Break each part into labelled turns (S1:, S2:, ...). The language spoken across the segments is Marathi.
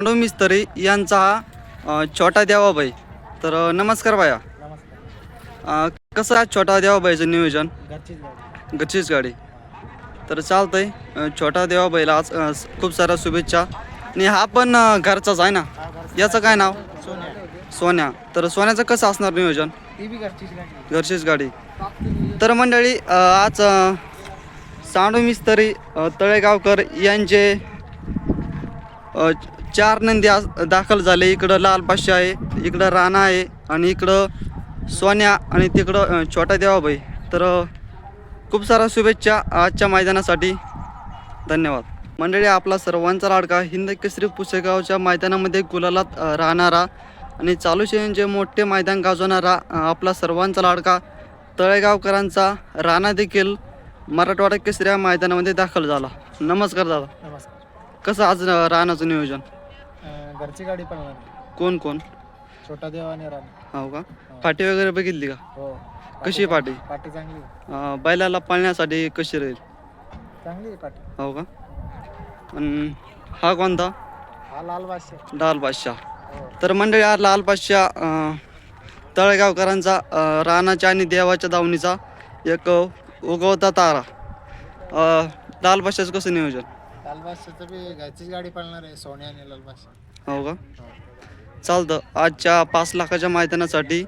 S1: पांडू मिस्त्री यांचा हा छोटा देवाबाई तर नमस्कार बाया. कसं आहे छोटा देवाबाईचं नियोजन?
S2: घरचीच गाडी.
S1: गच्चीच गाडी. तर चालतंय छोटा देवाबाईला आज खूप साऱ्या शुभेच्छा. आणि हा पण घरचाच आहे ना? याचं काय नाव?
S2: सोन्या.
S1: सोन्या. तर सोन्याचं कसं असणार नियोजन?
S2: घरचीच गाडी.
S1: तर मंडळी आज सांडू मिस्त्री तळेगावकर यांचे चार नंदी आज दाखल झाले. इकडं लालपाशा आहे इकडं राणा आहे आणि इकडं सोन्या आणि तिकडं छोटा देवाबाई. तर खूप साऱ्या शुभेच्छा आजच्या मैदानासाठी. धन्यवाद. मंडळी आपला सर्वांचा लाडका हिंद केसरी पुसेगावच्या मैदानामध्ये गुलालात राहणारा आणि चालू जे मोठे मैदान गाजवणारा आपला सर्वांचा लाडका तळेगावकरांचा राणा देखील मराठवाडा केसरी या मैदानामध्ये दाखल झाला. नमस्कार दादा.
S2: नमस्कार.
S1: कसं आज राणाचं नियोजन?
S2: अं, घरची गाडी पळणार
S1: कोण कोण?
S2: छोटा देव आणि राणी.
S1: हो का? पाठी वगैरे बघितली का?
S2: हो.
S1: कशी आहे पाटी
S2: पाटी चांगली आहे.
S1: अ, बैलाला पाळण्यासाठी कशी राहील?
S2: चांगली आहे पाटी
S1: हो का? हा कोणता?
S2: हा लाल बादशाह. हो.
S1: तर मंडळी हा लाल बादशाह अ, तळेगावकरांचा अ, रानाच्या आणि देवाच्या दावणीचा एक अ, उगवता तारा. अ, लाल बादशाचं कसं नियोजन?
S2: बी घरचीच गाडी पळणार आहे सोन्या आणि
S1: हो का. चालतं. आजच्या पाच लाखाच्या मैदानासाठी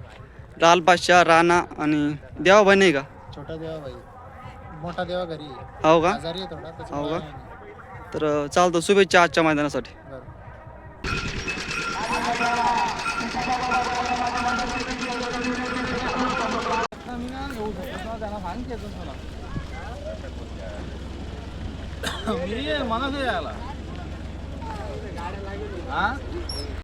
S1: लाल बादशाह राणा आणि देवाबाई नाही का?
S2: छोटा देवा बाई मोठा देवा घरी आहे.
S1: हो का?
S2: आजारी आहे थोडा
S1: हो का? तर चालतं. शुभेच्छा आजच्या मैदानासाठी.
S2: बरं.
S3: మీరే మనం చేయాలా?